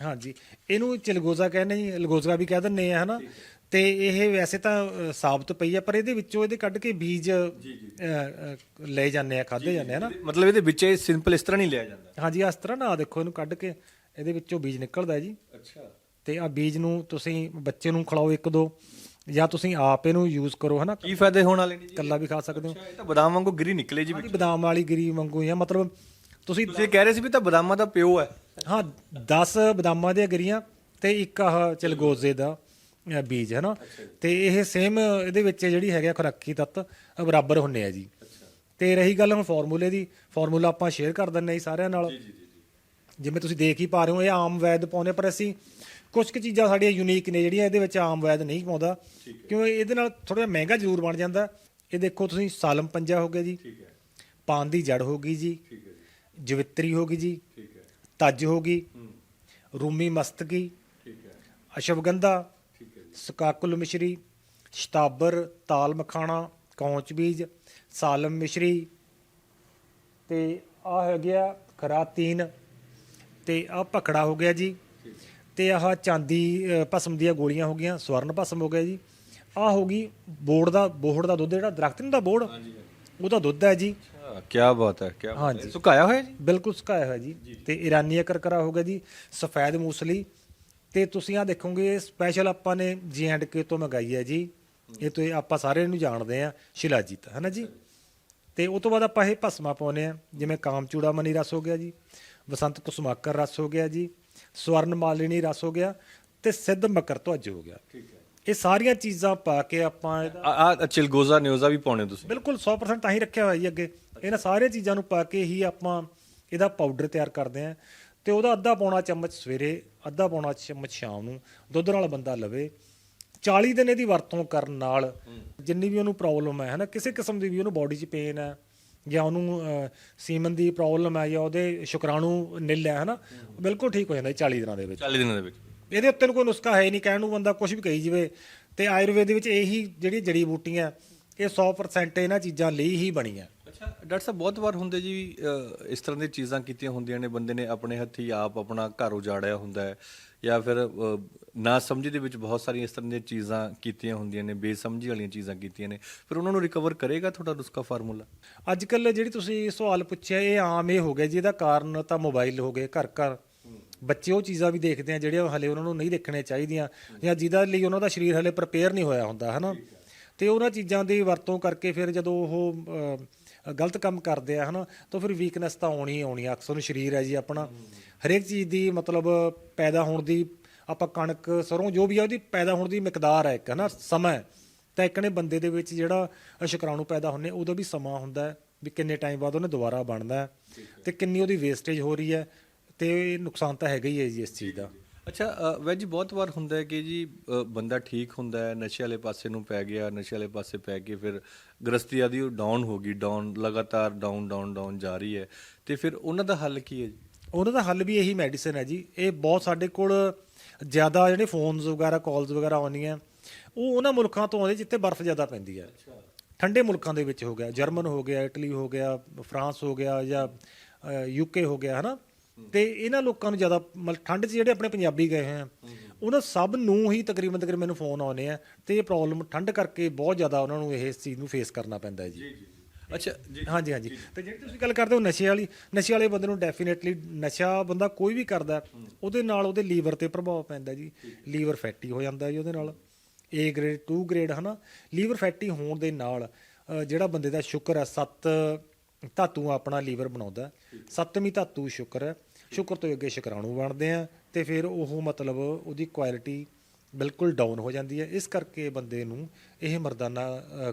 ਹਾਂਜੀ ਇਹਨੂੰ ਚਲਗੋਜ਼ਾ ਕਹਿੰਦੇ ਜੀ ਲਗੋਜ਼ਾ ਵੀ ਕਹਿ ਦਿੰਨੇ ਆ ਹਨਾ? ਤੇ ਇਹ ਵੈਸੇ ਤਾਂ ਸਾਬਤ ਪਈ ਆ ਪਰ ਇਹਦੇ ਵਿੱਚੋਂ ਇਹਦੇ ਕੱਢ ਕੇ ਬੀਜ ਲੈ ਜਾਂਦੇ ਆ ਖਾਦੇ ਜਾਂਦੇ ਆ ਨਾ ਮਤਲਬ ਇਹਦੇ ਵਿੱਚ ਇਹ ਸਿੰਪਲ ਇਸ ਤਰ੍ਹਾਂ ਨਹੀਂ ਲਿਆ ਜਾਂਦਾ? ਹਾਂਜੀ ਇਸ ਤਰ੍ਹਾਂ ਨਾ ਦੇਖੋ ਇਹਨੂੰ ਕੱਢ ਕੇ ਇਹਦੇ ਵਿੱਚੋਂ ਬੀਜ ਨਿਕਲਦਾ ਜੀ। ਅੱਛਾ। ਤੇ ਆ ਬੀਜ ਨੂੰ ਤੁਸੀਂ ਬੱਚੇ ਨੂੰ ਖਿਲਾਓ ਇੱਕ ਦੋ ਜਾਂ ਤੁਸੀਂ ਆਪ ਇਹਨੂੰ ਯੂਜ਼ ਕਰੋ ਹਨਾ? ਕੀ ਫਾਇਦੇ ਹੋਣ ਵਾਲੇ ਨੇ ਜੀ? ਕੱਲਾ ਵੀ ਖਾ ਸਕਦੇ ਹੋ। ਇਹ ਤਾਂ ਬਦਾਮ ਵਾਂਗੂ ਗਿਰੀ ਨਿਕਲੇ ਜੀ ਹਾਂਜੀ ਬਦਾਮ ਵਾਲੀ ਗਰੀ ਵਾਂਗੂ ਆ ਮਤਲਬ ਤੁਸੀਂ ਤੁਸੀਂ ਕਹਿ ਰਹੇ ਸੀ ਵੀ ਤਾਂ ਬਦਾਮਾਂ ਦਾ ਪਿਓ ਹੈ। ਹਾਂ 10 ਬਦਾਮਾਂ ਦੀਆਂ ਗਰੀਆਂ ਤੇ ਇੱਕ ਆਹ ਚਲਗੋਜ਼ੇ ਦਾ ਅ, ਬੀਜ ਹੈ ਨਾ ਤੇ ਇਹ ਸੇਮ ਇਹਦੇ ਵਿੱਚ ਜਿਹੜੀ ਹੈਗਾ ਖੁਰਾਕੀ ਤੱਤ ਅ, ਬਰਾਬਰ ਹੁੰਨੇ ਆ ਜੀ। ਤੇ ਰਹੀ ਗੱਲ ਹੁਣ ਫਾਰਮੂਲੇ ਦੀ ਫਾਰਮੂਲਾ ਆਪਾਂ ਸ਼ੇਅਰ ਕਰ ਦਿੰਨੇ ਜੀ ਸਾਰਿਆਂ ਨਾਲ। ਜਿਵੇਂ ਤੁਸੀਂ ਦੇਖ ਹੀ ਪਾ ਰਹੇ ਹੋ ਇਹ ਆਮ ਵੈਦ ਪਾਉਂਦੇ ਪਰ ਅਸੀਂ ਕੁਝ ਕੁ ਚੀਜ਼ਾਂ ਸਾਡੀਆਂ ਯੂਨੀਕ ਨੇ ਜਿਹੜੀਆਂ ਇਹਦੇ ਵਿੱਚ ਆਮ ਵੈਦ ਨਹੀਂ ਪਾਉਂਦਾ। ਕਿਉਂ ਇਹਦੇ ਨਾਲ ਥੋੜਾ ਜਿਹਾ ਮਹਿੰਗਾ ਜ਼ਰੂਰ ਬਣ ਜਾਂਦਾ। ਇਹ ਦੇਖੋ ਤੁਸੀਂ ਸਾਲਮ ਪੰਜਾ ਹੋ ਗਿਆ ਜੀ। ਪਾਨ ਦੀ ਜੜ ਹੋ ਗਈ ਜੀ। ਠੀਕ ਹੈ ਜੀ। ਜਵਿੱਤਰੀ ਹੋ ਗਈ ਜੀ। ਠੀਕ ਹੈ। ਤੱਜ ਹੋ ਗਈ। ਹੂੰ। ਰੂਮੀ ਮਸਤਕੀ। ਠੀਕ ਹੈ। ਅਸ਼ਵਗੰਧਾ। ਠੀਕ ਹੈ ਜੀ। ਸਕਾਕੁਲ ਮਿਸ਼ਰੀ। ਸ਼ਤਾਬਰ ਤਾਲ ਮਖਾਣਾ। ਕੌਂਚ ਬੀਜ। ਸਾਲਮ ਮਿਸ਼ਰੀ। ਤੇ ਆ ਹੋ ਗਿਆ ਖਰਾਤੀਨ ਤੇ ਆ ਭਖੜਾ ਹੋ ਗਿਆ ਜੀ। ਤੇ ਆਹ ਚਾਂਦੀ ਅ, ਭਸਮ ਦੀਆਂ ਗੋਲੀਆਂ ਹੋ ਗਈਆਂ ਸਵਰਨ ਭਸਮ ਹੋ ਗਿਆ ਜੀ। ਆ ਹੋ ਗਈ ਬੋੜ ਦਾ ਬੋਹੜ ਦਾ ਦੁੱਧ ਜਿਹੜਾ ਦਰਖਤ ਨਹੀਂ ਦਾ ਬੋੜ? ਉਹਦਾ ਦੁੱਧ ਹੈ ਜੀ। ਅੱਛਾ ਕੀ ਬਾਤ ਹੈ ਕੀ ਹਾਂਜੀ। ਸੁਕਾਇਆ ਹੋਇਆ ਜੀ? ਬਿਲਕੁਲ ਸੁਕਾਇਆ ਹੋਇਆ ਜੀ। ਤੇ ਇਰਾਨੀਆ ਕਰਕਰਾ ਹੋ ਗਿਆ ਜੀ ਸਫੈਦ ਮੂਸਲੀ। ਤੇ ਤੁਸੀਂ ਆ ਦੇਖੋਗੇ ਸਪੈਸ਼ਲ ਆਪਾਂ ਨੇ ਜੀ ਐਂਡ ਕੇ ਤੋਂ ਮੰਗਾਈ ਹੈ ਜੀ। ਇਹ ਤੋਂ ਆਪਾਂ ਸਾਰੇ ਨੂੰ ਜਾਣਦੇ ਆ ਸ਼ਿਲਾਜੀਤ ਹੈ ਨਾ ਜੀ? ਤੇ ਉਹ ਤੋਂ ਬਾਅਦ ਆਪਾਂ ਇਹ ਭਸਮਾ ਪਾਉਨੇ ਆ ਜਿਵੇਂ ਕਾਮਚੂੜਾ ਮਨੀ ਰਸ ਹੋ ਗਿਆ ਜੀ ਬਸੰਤ ਕੁਸਮਾਕਰ ਰਸ ਹੋ ਗਿਆ ਜੀ। ਸਵਰਨ ਮਾਲਿਨੀ ਰਸ ਹੋ ਗਿਆ ਤੇ ਸਿੱਧ ਮਕਰ ਧਵਜ ਹੋ ਗਿਆ। ਠੀਕ ਹੈ। ਇਹ ਸਾਰੀਆਂ ਚੀਜ਼ਾਂ ਪਾ ਕੇ ਆਪਾਂ ਇਹਦਾ ਆ ਚਿਲਗੋਜ਼ਾ ਨਿਊਜ਼ਾ ਵੀ ਪਾਉਣੇ ਤੁਸੀਂ। ਬਿਲਕੁਲ 100% ਤਾਂ ਹੀ ਰੱਖਿਆ ਹੋਇਆ ਜੀ ਅੱਗੇ। ਇਹਨਾਂ ਸਾਰੀਆਂ ਚੀਜ਼ਾਂ ਨੂੰ ਪਾ ਕੇ ਹੀ ਆਪਾਂ ਇਹਦਾ ਪਾਊਡਰ ਤਿਆਰ ਕਰਦੇ ਆਂ ਤੇ ਉਹਦਾ ਅੱਧਾ ਪੌਣਾ ਚਮਚ ਸਵੇਰੇ ਅੱਧਾ ਪੌਣਾ ਚਮਚ ਸ਼ਾਮ ਨੂੰ ਦੁੱਧ ਨਾਲ ਬੰਦਾ ਲਵੇ। 40 ਦਿਨ ਇਹਦੀ ਵਰਤੋਂ ਕਰਨ ਨਾਲ ਜਿੰਨੀ ਵੀ ਉਹਨੂੰ ਪ੍ਰੋਬਲਮ ਹੈ ਹਨਾ ਕਿਸੇ ਕਿਸਮ ਦੀ ਵੀ ਉਹਨੂੰ ਬਾਡੀ 'ਚ ਪੇਨ ਹੈ ਜਾਂ ਉਹਨੂੰ ਸੀਮਨ ਦੀ ਪ੍ਰੋਬਲਮ ਹੈ ਜਾਂ ਉਹਦੇ ਸ਼ੁਕਰਾਣੂ ਨਿੱਲ ਹੈ ਹਨਾ? ਬਿਲਕੁਲ ਠੀਕ ਹੋ ਜਾਂਦਾ ਜੀ 40 ਦਿਨਾਂ ਦੇ ਵਿੱਚ। 40 ਦਿਨਾਂ ਦੇ ਵਿੱਚ। ਇਹਦੇ ਉੱਤੇ ਨੂੰ ਕੋਈ ਨੁਸਖਾ ਹੈ ਨਹੀਂ ਕਹਿਣ ਨੂੰ ਬੰਦਾ ਕੁਝ ਵੀ ਕਹੀ ਜਵੇ। ਤੇ ਆਯੁਰਵੇਦ ਦੇ ਵਿੱਚ ਇਹੀ ਜਿਹੜੀ ਜੜੀ ਬੂਟੀਆਂ ਇਹ 100% ਇਹਨਾਂ ਚੀਜ਼ਾਂ ਲਈ ਹੀ ਬਣੀਆਂ। ਅੱਛਾ ਡਾਕਟਰ ਸਾਹਿਬ ਬਹੁਤ ਵਾਰ ਹੁੰਦੇ ਜੀ ਇਸ ਤਰ੍ਹਾਂ ਦੀਆਂ ਚੀਜ਼ਾਂ ਕੀਤੀਆਂ ਹੁੰਦੀਆਂ ਨੇ ਬੰਦੇ ਨੇ ਆਪਣੇ ਹੱਥੀ ਆਪ ਆਪਣਾ ਘਰ ਉਜਾੜਿਆ ਹੁੰਦਾ ਹੈ ਜਾਂ ਫਿਰ ਨਾ ਸਮਝੀ ਦੇ ਵਿੱਚ ਬਹੁਤ ਸਾਰੀਆਂ ਇਸ ਤਰ੍ਹਾਂ ਦੀਆਂ ਚੀਜ਼ਾਂ ਕੀਤੀਆਂ ਹੁੰਦੀਆਂ ਨੇ ਬੇਸਮਝੀ ਵਾਲੀਆਂ ਚੀਜ਼ਾਂ ਕੀਤੀਆਂ ਨੇ। ਫਿਰ ਉਹਨਾਂ ਨੂੰ ਰਿਕਵਰ ਕਰੇਗਾ ਤੁਹਾਡਾ ਨੁਸਖਾ ਫਾਰਮੂਲਾ ਅੱਜ ਕੱਲ ਜਿਹੜੀ ਤੁਸੀਂ ਸਵਾਲ ਪੁੱਛਿਆ ਇਹ ਆਮ ਇਹ ਹੋ ਗਿਆ ਜੀ ਇਹਦਾ ਕਾਰਨ ਤਾਂ ਮੋਬਾਈਲ ਹੋ ਗਏ ਘਰ ਘਰ ਬੱਚੇ ਉਹ ਚੀਜ਼ਾਂ ਵੀ ਦੇਖਦੇ ਆ ਜਿਹੜੀਆਂ ਹਲੇ ਉਹਨਾਂ ਨੂੰ ਨਹੀਂ ਦੇਖਣੇ ਚਾਹੀਦੀਆਂ ਜਾਂ ਜਿਹਦਾ ਲਈ ਉਹਨਾਂ ਦਾ ਸਰੀਰ ਹਲੇ ਪ੍ਰਪੇਅਰ ਨਹੀਂ ਹੋਇਆ ਹੁੰਦਾ ਹਨਾ? ਤੇ ਉਹਨਾਂ ਚੀਜ਼ਾਂ ਦੀ ਵਰਤੋਂ ਕਰਕੇ ਫਿਰ ਜਦੋਂ ਉਹ ਗਲਤ ਕੰਮ ਕਰਦੇ ਆ ਹਨਾ ਤਾਂ ਫਿਰ ਵੀਕਨੈਸ ਤਾਂ ਆਉਣੀ ਆਉਣੀ ਅਕਸਰ ਨੂੰ ਸਰੀਰ ਹੈ ਜੀ ਆਪਣਾ। ਹਰੇਕ ਚੀਜ਼ ਦੀ ਮਤਲਬ ਪੈਦਾ ਹੋਣ ਦੀ ਆਪਾਂ ਕਣਕ ਸਰੋਂ ਜੋ ਵੀ ਆ ਉਹਦੀ ਪੈਦਾ ਹੋਣ ਦੀ ਮਿਕਦਾਰ ਹੈ ਇੱਕ ਹਨਾ ਸਮਾਂ। ਤਾਂ ਇੱਕ ਨੇ ਬੰਦੇ ਦੇ ਵਿੱਚ ਜਿਹੜਾ ਸ਼ੁਕਰਾਣੂ ਪੈਦਾ ਹੁੰਨੇ ਉਹਦਾ ਵੀ ਸਮਾਂ ਹੁੰਦਾ ਵੀ ਕਿੰਨੇ ਟਾਈਮ ਬਾਅਦ ਉਹਨੇ ਦੁਬਾਰਾ ਬਣਦਾ ਤੇ ਕਿੰਨੀ ਉਹਦੀ ਵੇਸਟੇਜ ਹੋ ਰਹੀ ਹੈ ਤੇ ਇਹ ਨੁਕਸਾਨ ਤਾਂ ਹੈਗਾ ਹੀ ਹੈ ਜੀ ਇਸ ਚੀਜ਼ ਦਾ। ਅੱਛਾ ਅ, ਵੈਦ ਜੀ ਬਹੁਤ ਵਾਰ ਹੁੰਦਾ ਹੈ ਕਿ ਜੀ ਬੰਦਾ ਠੀਕ ਹੁੰਦਾ ਹੈ ਨਸ਼ੇ ਵਾਲੇ ਪਾਸੇ ਨੂੰ ਪੈ ਗਿਆ ਨਸ਼ੇ ਵਾਲੇ ਪਾਸੇ ਪੈ ਕੇ ਫਿਰ ਗ੍ਰਸਤੀ ਆਦੀ ਉਹ ਡਾਊਨ ਹੋ ਗਈ ਡਾਊਨ ਲਗਾਤਾਰ ਡਾਊਨ ਡਾਊਨ ਡਾਊਨ ਜਾ ਰਹੀ ਹੈ। ਤੇ ਫਿਰ ਉਹਨਾਂ ਦਾ ਹੱਲ ਕੀ ਹੈ ਜੀ? ਉਹਨਾਂ ਦਾ ਹੱਲ ਵੀ ਇਹੀ ਮੈਡੀਸਿਨ ਹੈ ਜੀ। ਇਹ ਬਹੁਤ ਸਾਡੇ ਕੋਲ ਜ਼ਿਆਦਾ ਜਿਹੜੇ ਫੋਨਸ ਵਗੈਰਾ ਕਾਲਸ ਵਗੈਰਾ ਆਉਂਦੀਆਂ ਉਹ ਉਹਨਾਂ ਮੁਲਕਾਂ ਤੋਂ ਆਉਂਦੇ ਜਿੱਥੇ ਬਰਫ਼ ਜ਼ਿਆਦਾ ਪੈਂਦੀ ਹੈ। ਠੰਡੇ ਮੁਲਕਾਂ ਦੇ ਵਿੱਚ ਹੋ ਗਿਆ ਜਰਮਨ ਹੋ ਗਿਆ ਇਟਲੀ ਹੋ ਗਿਆ ਫਰਾਂਸ ਹੋ ਗਿਆ ਜਾਂ ਯੂਕੇ ਹੋ ਗਿਆ ਹਨਾ? ਤੇ ਇਹਨਾਂ ਲੋਕਾਂ ਨੂੰ ਜ਼ਿਆਦਾ ਮਤਲਬ ਠੰਡ 'ਚ ਜਿਹੜੇ ਆਪਣੇ ਪੰਜਾਬੀ ਗਏ ਹੋਏ ਆ ਉਹਨਾਂ ਸਭ ਨੂੰ ਹੀ ਤਕਰੀਬਨ ਤਕਰੀਬਨ ਮੈਨੂੰ ਫੋਨ ਆਉਨੇ ਆ ਤੇ ਇਹ ਪ੍ਰੋਬਲਮ ਠੰਡ ਕਰਕੇ ਬਹੁਤ ਜ਼ਿਆਦਾ ਉਹਨਾਂ ਨੂੰ ਇਹ ਇਸ ਚੀਜ਼ ਨੂੰ ਫੇਸ ਕਰਨਾ ਪੈਂਦਾ ਹੈ ਜੀ। ਅੱਛਾ ਹਾਂਜੀ ਹਾਂਜੀ। ਤੇ ਜਿਹੜੀ ਤੁਸੀਂ ਗੱਲ ਕਰਦੇ ਹੋ ਨਸ਼ੇ ਵਾਲੀ ਨਸ਼ੇ ਵਾਲੇ ਬੰਦੇ ਨੂੰ ਡੈਫੀਨੇਟਲੀ ਨਸ਼ਾ ਬੰਦਾ ਕੋਈ ਵੀ ਕਰਦਾ ਉਹਦੇ ਨਾਲ ਉਹਦੇ ਲੀਵਰ ਤੇ ਪ੍ਰਭਾਵ ਪੈਂਦਾ ਜੀ। ਲੀਵਰ ਫੈਟੀ ਹੋ ਜਾਂਦਾ ਜੀ ਉਹਦੇ ਨਾਲ। A ਗ੍ਰੇਡ 2 ਗ੍ਰੇਡ ਹਨਾ? ਲੀਵਰ ਫੈਟੀ ਹੋਣ ਦੇ ਨਾਲ ਜਿਹੜਾ ਬੰਦੇ ਦਾ ਸ਼ੁਕਰ ਹੈ ਸੱਤ ਧਾਤੂ ਆਪਣਾ ਲੀਵਰ ਬਣਾਉਂਦਾ। ਸੱਤਵੀਂ ਧਾਤੂ ਸ਼ੁਕਰ ਹੈ। ਸ਼ੁਕਰ ਤੋਂ ਅੱਗੇ ਸ਼ੁਕਰਾਣੂ ਬਣਦੇ ਆ ਤੇ ਫਿਰ ਉਹ ਮਤਲਬ ਉਹਦੀ ਕੁਆਲਿਟੀ ਬਿਲਕੁਲ ਡਾਊਨ ਹੋ ਜਾਂਦੀ ਹੈ। ਇਸ ਕਰਕੇ ਬੰਦੇ ਨੂੰ ਇਹ ਮਰਦਾਨਾ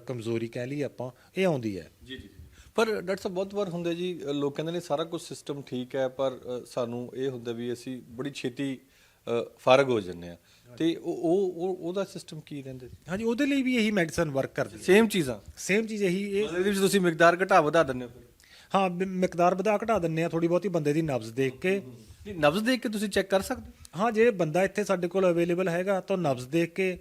ਕਮਜ਼ੋਰੀ ਕਹਿ ਲਈ ਆਪਾਂ ਇਹ ਆਉਂਦੀ ਹੈ। ਜੀ ਜੀ ਪਰ ਡਾਕਟਰ ਸਾਹਿਬ ਬਹੁਤ ਵਾਰ ਹੁੰਦਾ ਜੀ ਲੋਕ ਕਹਿੰਦੇ ਨੇ ਸਾਰਾ ਕੁਝ ਸਿਸਟਮ ਠੀਕ ਹੈ ਪਰ ਸਾਨੂੰ ਇਹ ਹੁੰਦਾ ਵੀ ਅਸੀਂ ਬੜੀ ਛੇਤੀ ਫਾਰਗ ਹੋ ਜੰਨੇ ਆ ਤੇ ਉਹ ਉਹ ਉਹ- ਉਹਦਾ ਸਿਸਟਮ ਕੀ ਰਹਿੰਦੇ ਹਾਂਜੀ ਉਹਦੇ ਲਈ ਵੀ ਇਹੀ ਮੈਡੀਸਨ ਵਰਕ ਕਰਦੀ ਹੈ। ਸੇਮ ਚੀਜ਼ਾਂ। ਸੇਮ ਚੀਜ਼ ਇਹੀ ਇਹ ਮਤਲਬ ਤੁਸੀਂ ਮਿਕਦਾਰ ਘਟਾ ਵਧਾ ਦਿੰਦੇ ਹੋ ਹਾਂ ਮਿਕਦਾਰ ਵਧਾ ਘਟਾ ਦਿੰਨੇ ਆ ਥੋੜੀ ਬਹੁਤੀ ਬੰਦੇ ਦੀ ਨਬਜ਼ ਦੇਖ ਕੇ। ਨਹੀਂ ਨਬਜ਼ ਦੇਖ ਕੇ ਤੁਸੀਂ ਚੈੱਕ ਕਰ ਸਕਦੇ ਹੋ? ਹਾਂ ਜੇ ਬੰਦਾ ਇੱਥੇ ਸਾਡੇ ਕੋਲ ਅਵੇਲੇਬਲ ਹੈਗਾ ਤਾਂ ਨਬਜ਼ ਦੇਖ ਕੇ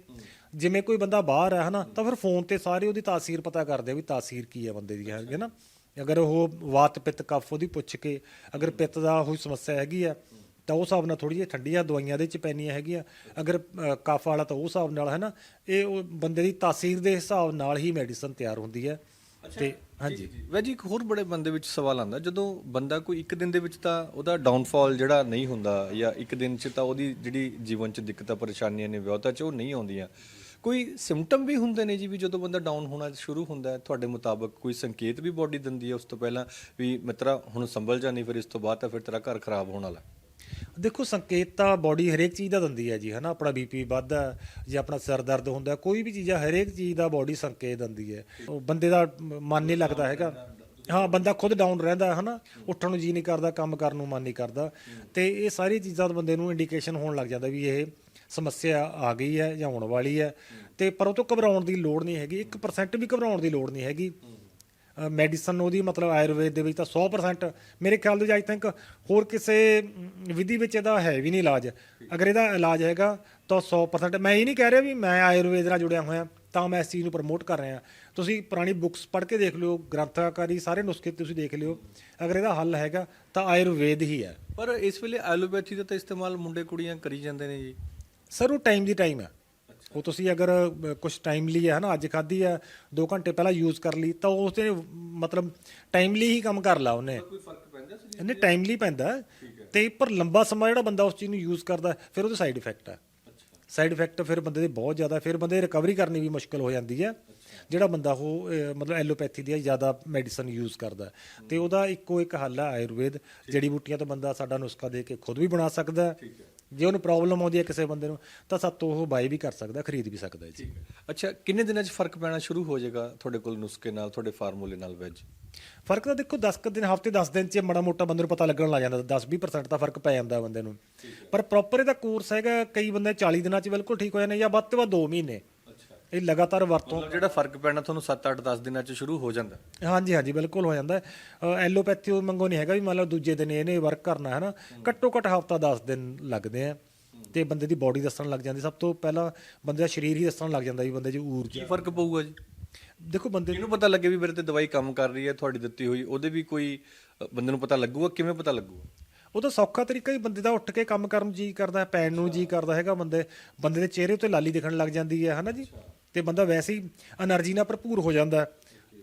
ਜਿਵੇਂ ਕੋਈ ਬੰਦਾ ਬਾਹਰ ਹੈ ਹਨਾ ਤਾਂ ਫਿਰ ਫੋਨ ਤੇ ਸਾਰੇ ਉਹਦੀ ਤਾਸੀਰ ਪਤਾ ਕਰਦੇ ਆ ਵੀ ਤਾਸੀਰ ਕੀ ਹੈ ਬੰਦੇ ਦੀ ਹੈਗੀ ਨਾ? ਅਗਰ ਉਹ ਵਾਤ ਪਿੱਤ ਕਫ ਉਹਦੀ ਪੁੱਛ ਕੇ ਅਗਰ ਪਿੱਤ ਦਾ ਕੋਈ ਸਮੱਸਿਆ ਹੈਗੀ ਆ ਤਾਂ ਉਹ ਹਿਸਾਬ ਨਾਲ ਥੋੜੀ ਜਿਹੀ ਠੰਡੀਆਂ ਦਵਾਈਆਂ ਦੇ ਚ ਪੈਣੀਆਂ ਹੈਗੀਆਂ। ਅਗਰ ਕਫ ਵਾਲਾ ਤਾਂ ਉਹ ਹਿਸਾਬ ਨਾਲ ਹੈ ਨਾ ਇਹ ਉਹ ਬੰਦੇ ਦੀ ਤਾਸੀਰ ਦੇ ਹਿਸਾਬ ਨਾਲ ਹੀ ਮੈਡੀਸਨ ਤਿਆਰ ਹੁੰਦੀ ਹੈ। ਤੇ ਹਾਂਜੀ। ਵੈ ਜੀ ਇੱਕ ਹੋਰ ਬੜੇ ਬੰਦੇ ਵਿੱਚ ਸਵਾਲ ਆਉਂਦਾ, ਜਦੋਂ ਬੰਦਾ ਕੋਈ ਇੱਕ ਦਿਨ ਦੇ ਵਿੱਚ ਤਾਂ ਉਹਦਾ ਡਾਊਨਫਾਲ ਜਿਹੜਾ ਨਹੀਂ ਹੁੰਦਾ ਜਾਂ ਇੱਕ ਦਿਨ 'ਚ ਤਾਂ ਉਹਦੀ ਜਿਹੜੀ ਜੀਵਨ 'ਚ ਦਿੱਕਤਾਂ, ਪਰੇਸ਼ਾਨੀਆਂ ਨੇ, ਵਿਆਹਤਾ 'ਚ ਉਹ ਨਹੀਂ ਆਉਂਦੀਆਂ। ਕੋਈ ਸਿੰਪਟਮ ਵੀ ਹੁੰਦੇ ਨੇ ਜੀ ਵੀ ਜਦੋਂ ਬੰਦਾ ਡਾਊਨ ਹੋਣਾ ਸ਼ੁਰੂ ਹੁੰਦਾ ਹੈ? ਤੁਹਾਡੇ ਮੁਤਾਬਕ ਕੋਈ ਸੰਕੇਤ ਵੀ ਬਾਡੀ ਦਿੰਦੀ ਹੈ ਉਸ ਤੋਂ ਪਹਿਲਾਂ ਵੀ ਮਿੱਤਰਾ ਹੁਣ ਸੰਭਲ ਜਾ ਨਹੀਂ ਫਿਰ ਇਸ ਤੋਂ ਬਾਅਦ ਤਾਂ ਫਿਰ ਤੇਰਾ ਘਰ ਖਰਾਬ ਹੋਣ ਵਾਲਾ ਦੇਖੋ ਸੰਕੇਤ ਤਾਂ ਬਾਡੀ ਹਰੇਕ ਚੀਜ਼ ਦਾ ਦਿੰਦੀ ਹੈ ਜੀ, ਹਨਾ? ਆਪਣਾ ਬੀਪੀ ਵੱਧਦਾ ਜਾਂ ਆਪਣਾ ਸਿਰ ਦਰਦ ਹੁੰਦਾ ਕੋਈ ਵੀ ਚੀਜ਼ ਆ, ਹਰੇਕ ਚੀਜ਼ ਦਾ ਬਾਡੀ ਸੰਕੇਤ ਦਿੰਦੀ ਹੈ। ਉਹ ਬੰਦੇ ਦਾ ਮਨ ਨਹੀਂ ਲੱਗਦਾ ਹੈਗਾ। ਹਾਂ, ਬੰਦਾ ਖੁਦ ਡਾਊਨ ਰਹਿੰਦਾ ਹੈ, ਹਨਾ? ਉੱਠਣ ਨੂੰ ਜੀ ਨਹੀਂ ਕਰਦਾ, ਕੰਮ ਕਰਨ ਨੂੰ ਮਨ ਨਹੀਂ ਕਰਦਾ। ਤੇ ਇਹ ਸਾਰੀ ਚੀਜ਼ਾਂ ਦਾ ਬੰਦੇ ਨੂੰ ਇੰਡੀਕੇਸ਼ਨ ਹੋਣ ਲੱਗ ਜਾਂਦਾ ਵੀ ਇਹ ਸਮੱਸਿਆ ਆ ਗਈ ਹੈ ਜਾਂ ਆਉਣ ਵਾਲੀ ਹੈ। ਤੇ ਪਰ ਉਹ ਤੋਂ ਘਬਰਾਉਣ ਦੀ ਲੋੜ ਨਹੀਂ ਹੈਗੀ। 1% ਵੀ ਘਬਰਾਉਣ ਦੀ ਲੋੜ ਨਹੀਂ ਹੈਗੀ। ਮੈਡੀਸਨ ਉਹਦੀ ਮਤਲਬ ਆਯੁਰਵੇਦ ਦੇ ਵਿੱਚ ਤਾਂ 100% ਮੇਰੇ ਖਿਆਲ ਦੇ ਆਈ ਥਿੰਕ ਹੋਰ ਕਿਸੇ ਵਿਧੀ ਵਿੱਚ ਇਹਦਾ ਹੈ ਵੀ ਨਹੀਂ ਇਲਾਜ। ਅਗਰ ਇਹਦਾ ਇਲਾਜ ਹੈਗਾ ਤਾਂ 100% ਮੈਂ ਇਹ ਨਹੀਂ ਕਹਿ ਰਿਹਾ ਵੀ ਮੈਂ ਆਯੁਰਵੇਦ ਨਾਲ ਜੁੜਿਆ ਹੋਇਆ ਤਾਂ ਮੈਂ ਇਸ ਚੀਜ਼ ਨੂੰ ਪ੍ਰਮੋਟ ਕਰ ਰਿਹਾ। ਤੁਸੀਂ ਪੁਰਾਣੀ ਬੁੱਕਸ ਪੜ੍ਹ ਕੇ ਦੇਖ ਲਿਓ ਗ੍ਰੰਥਕਾਰੀ ਸਾਰੇ ਨੁਸਖੇ ਤੁਸੀਂ ਦੇਖ ਲਿਓ। ਅਗਰ ਇਹਦਾ ਹੱਲ ਹੈਗਾ ਤਾਂ ਆਯੁਰਵੇਦ ਹੀ ਹੈ। ਪਰ ਇਸ ਵੇਲੇ ਐਲੋਪੈਥੀ ਦਾ ਤਾਂ ਇਸਤੇਮਾਲ ਮੁੰਡੇ ਕੁੜੀਆਂ ਕਰੀ ਜਾਂਦੇ ਨੇ ਜੀ। ਸਰ ਉਹ ਟਾਈਮ ਦੀ ਟਾਈਮ ਹੈ। ਉਹ ਤੁਸੀਂ ਅਗਰ ਕੁਝ ਟਾਈਮਲੀ ਹੈ ਨਾ ਅੱਜ ਖਾਧੀ ਹੈ 2 ਘੰਟੇ ਪਹਿਲਾਂ ਯੂਜ਼ ਕਰ ਲਈ ਤਾਂ ਉਸ ਤੇ ਮਤਲਬ ਟਾਈਮਲੀ ਹੀ ਕੰਮ ਕਰ ਲਾ ਉਹਨੇ। ਕੋਈ ਫ਼ਰਕ ਪੈਂਦਾ ਸੀ ਇਹਨੇ ਟਾਈਮਲੀ ਪੈਂਦਾ। ਤੇ ਪਰ ਲੰਬਾ ਸਮਾਂ ਜਿਹੜਾ ਬੰਦਾ ਉਸ ਚੀਜ਼ ਨੂੰ ਯੂਜ਼ ਕਰਦਾ ਫਿਰ ਉਹਦੇ ਸਾਈਡ ਇਫੈਕਟ ਹੈ। ਸਾਈਡ ਇਫੈਕਟ ਫਿਰ ਬੰਦੇ ਦੇ ਬਹੁਤ ਜ਼ਿਆਦਾ ਫਿਰ ਬੰਦੇ ਦੀ ਰਿਕਵਰੀ ਕਰਨੀ ਵੀ ਮੁਸ਼ਕਲ ਹੋ ਜਾਂਦੀ ਹੈ। ਜਿਹੜਾ ਬੰਦਾ ਉਹ ਮਤਲਬ ਐਲੋਪੈਥੀ ਦੀ ਜ਼ਿਆਦਾ ਮੈਡੀਸਨ ਯੂਜ਼ ਕਰਦਾ। ਤੇ ਉਹਦਾ ਇੱਕੋ ਇੱਕ ਹੱਲ ਹੈ ਆਯੁਰਵੇਦ। ਜੜੀ ਬੂਟੀਆਂ ਤੋਂ ਬੰਦਾ ਸਾਡਾ ਨੁਸਖਾ ਦੇ ਕੇ ਖੁਦ ਵੀ ਬਣਾ ਸਕਦਾ ਹੈ। ਜੇ ਉਹਨੂੰ ਪ੍ਰੋਬਲਮ ਆਉਂਦੀ ਹੈ ਕਿਸੇ ਬੰਦੇ ਨੂੰ ਤਾਂ ਸਾਤੋਂ ਉਹ ਬਾਈ ਵੀ ਕਰ ਸਕਦਾ ਖਰੀਦ ਵੀ ਸਕਦਾ ਹੈ। ਜੀ ਅੱਛਾ ਕਿੰਨੇ ਦਿਨਾਂ 'ਚ ਫ਼ਰਕ ਪੈਣਾ ਸ਼ੁਰੂ ਹੋ ਜਾਏਗਾ ਤੁਹਾਡੇ ਕੋਲ ਨੁਸਖੇ ਨਾਲ ਤੁਹਾਡੇ ਫਾਰਮੂਲੇ ਨਾਲ ਵੈਜ ਫ਼ਰਕ ਤਾਂ ਦੇਖੋ 10 ਕੁ ਦਿਨ ਹਫ਼ਤੇ 10 ਦਿਨ ਚ ਮਾੜਾ ਮੋਟਾ ਬੰਦੇ ਨੂੰ ਪਤਾ ਲੱਗਣ ਲੱਗ ਜਾਂਦਾ 10-20% ਦਾ ਫ਼ਰਕ ਪੈ ਜਾਂਦਾ ਬੰਦੇ ਨੂੰ। ਪਰ ਪ੍ਰੋਪਰ ਇਹਦਾ ਕੋਰਸ ਹੈਗਾ ਕਈ ਬੰਦੇ 40 ਦਿਨਾਂ ਚ ਬਿਲਕੁਲ ਠੀਕ ਹੋ ਜਾਂਦੇ ਜਾਂ ਵੱਧ ਤੋਂ ਵੱਧ 2 ਮਹੀਨੇ। ਇਹ ਲਗਾਤਾਰ ਵਰਤੋਂ ਮਤਲਬ ਜਿਹੜਾ ਫ਼ਰਕ ਪੈਣਾ ਤੁਹਾਨੂੰ 7 8 10 ਦਿਨਾਂ 'ਚ ਸ਼ੁਰੂ ਹੋ ਜਾਂਦਾ। ਹਾਂਜੀ ਹਾਂਜੀ ਬਿਲਕੁਲ ਹੋ ਜਾਂਦਾ। ਐਲੋਪੈਥੀ ਮੰਗੋ ਨਹੀਂ ਹੈਗਾ ਵੀ ਮੰਨ ਲਓ ਦੂਜੇ ਦਿਨ ਇਹਨੇ ਵਰਕ ਕਰਨਾ ਹੈ ਨਾ? ਘੱਟੋ ਘੱਟ ਹਫਤਾ 10 ਦਿਨ ਲੱਗਦੇ ਆ। ਤੇ ਬੰਦੇ ਦੀ ਬਾਡੀ ਦੱਸਣ ਲੱਗ ਜਾਂਦੀ। ਸਭ ਤੋਂ ਪਹਿਲਾਂ ਬੰਦੇ ਦਾ ਸਰੀਰ ਹੀ ਦੱਸਣ ਲੱਗ ਜਾਂਦਾ ਵੀ ਬੰਦੇ 'ਚ ਊਰਜਾ ਕੀ ਫ਼ਰਕ ਪਊਗਾ ਜੀ? ਦੇਖੋ ਬੰਦੇ ਇਹਨੂੰ ਪਤਾ ਲੱਗੇ ਵੀ ਮੇਰੇ ਤੇ ਦਵਾਈ ਕੰਮ ਕਰ ਰਹੀ ਹੈ ਤੁਹਾਡੀ ਦਿੱਤੀ ਹੋਈ। ਉਹਦੇ ਵੀ ਕੋਈ ਅ, ਬੰਦੇ ਨੂੰ ਪਤਾ ਲੱਗੂਗਾ? ਕਿਵੇਂ ਪਤਾ ਲੱਗੂਗਾ? ਉਹ ਤਾਂ ਸੌਖਾ ਤਰੀਕਾ ਹੀ ਬੰਦੇ ਦਾ ਉੱਠ ਕੇ ਕੰਮ ਕਰਨ ਨੂੰ ਜੀ ਕਰਦਾ ਹੈ ਪੈਣ ਨੂੰ ਜੀ ਕਰਦਾ ਹੈਗਾ ਬੰਦੇ। ਬੰਦੇ ਦੇ ਚਿਹਰੇ ਉੱਤੇ ਲਾਲੀ ਦਿਖਣ ਲੱਗ ਜਾਂਦੀ ਹੈ ਹਨਾ ਜੀ? ਤੇ ਬੰਦਾ ਵੈਸੇ ਹੀ એનર્ਜੀ ਨਾਲ ਭਰਪੂਰ ਹੋ ਜਾਂਦਾ